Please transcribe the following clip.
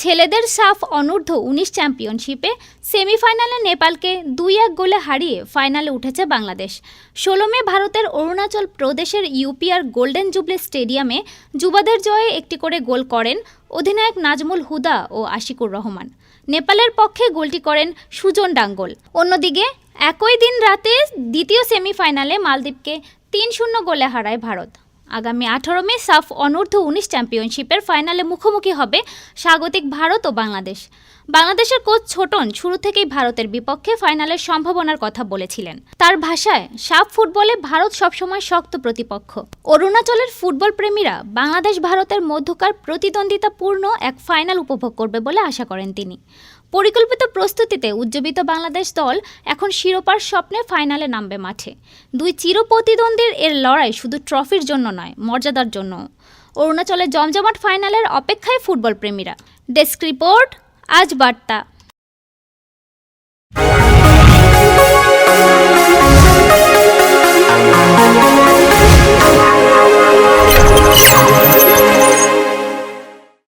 ছেলেদের সাফ অনূর্ধ্ব উনিশ চ্যাম্পিয়নশিপে সেমিফাইনালে নেপালকে দুই এক গোলে হারিয়ে ফাইনালে উঠেছে বাংলাদেশ। ষোলো মে ভারতের অরুণাচল প্রদেশের ইউপিআর গোল্ডেন জুবলি স্টেডিয়ামে যুবাদের জয়ে একটি করে গোল করেন অধিনায়ক নাজমুল হুদা ও আশিকুর রহমান। নেপালের পক্ষে গোলটি করেন সুজন ডাঙ্গল। অন্যদিকে, একই দিন রাতে দ্বিতীয় সেমিফাইনালে মালদ্বীপকে তিন শূন্য গোলে হারায় ভারত। আগামী আঠারো মে সাফ অনূর্ধ্ব উনিশ চ্যাম্পিয়নশিপের ফাইনালে মুখোমুখি হবে স্বাগতিক ভারত ও বাংলাদেশ। বাংলাদেশের কোচ ছোটন শুরু থেকেই ভারতের বিপক্ষে ফাইনালের সম্ভাবনার কথা বলেছিলেন। তার ভাষায় সাপ ফুটবলে ভারত সবসময় শক্ত প্রতিপক্ষ। অরুণাচলের ফুটবল প্রেমীরা বাংলাদেশ ভারতের মধ্যকার প্রতিদ্বন্দ্বিতাপূর্ণ এক ফাইনাল উপভোগ করবে বলে আশা করেন তিনি। পরিকল্পিত প্রস্তুতিতে উজ্জীবিত বাংলাদেশ দল এখন শিরোপার স্বপ্নে ফাইনালে নামবে মাঠে। দুই চিরপ্রতিদ্বন্দ্বীর এর লড়াই শুধু ট্রফির জন্য নয়, মর্যাদার জন্য অরুণাচলের জমজমাট ফাইনালের অপেক্ষায় ফুটবল প্রেমীরা। ডেস্ক রিপোর্ট আজ বার্তা।